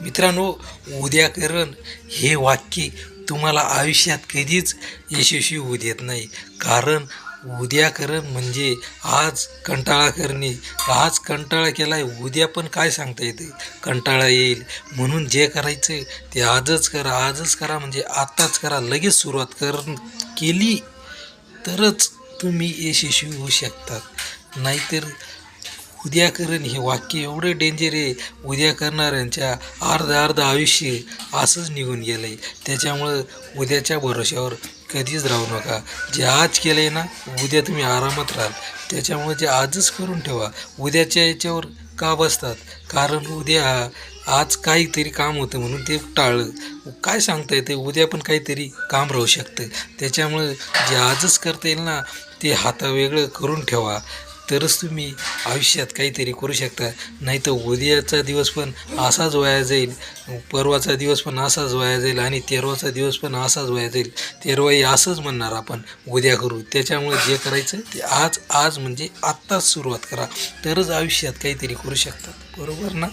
मित्रांनो उद्या करण हे वाक्य तुम्हाला आयुष्यात कधीच यशस्वी होऊ देत नाही. कारण उद्या करण म्हणजे आज कंटाळा करणे. आज कंटाळा केला आहे उद्या पण काय सांगता येते? कंटाळा येईल. म्हणून जे करायचं ते आजच करा आजच करा म्हणजे आत्ताच करा. लगेच सुरुवात कर केली तरच तुम्ही यशस्वी होऊ शकतात नाहीतर उद्या करण हे वाक्य एवढं डेंजर आहे उद्या करणाऱ्यांच्या अर्ध अर्ध आयुष्य असंच निघून गेलं आहे त्याच्यामुळं उद्याच्या भरोश्यावर कधीच राहू नका. जे आज केलं आहे ना उद्या तुम्ही आरामात राहाल. त्याच्यामुळे जे आजच करून ठेवा उद्याच्या याच्यावर का बसतात? कारण उद्या आज काहीतरी काम होतं म्हणून ते टाळलं. काय सांगता येते उद्या पण काहीतरी काम राहू शकतं. त्याच्यामुळं जे आजच करता येईल ना ते हातावेगळं करून ठेवा. तरच तुम्ही आयुष्यात काहीतरी करू शकता. नाही तर उद्याचा दिवस पण असाच वाया जाईल. परवाचा दिवस पण असाच वाया जाईल आणि तेरवाचा दिवस पण असाच वाया जाईल. तेरवाही असंच म्हणणार आपण उद्या करू. त्याच्यामुळे जे करायचं ते आज आज म्हणजे आत्ताच सुरुवात करा. तरच आयुष्यात काहीतरी करू शकतात बरोबर ना?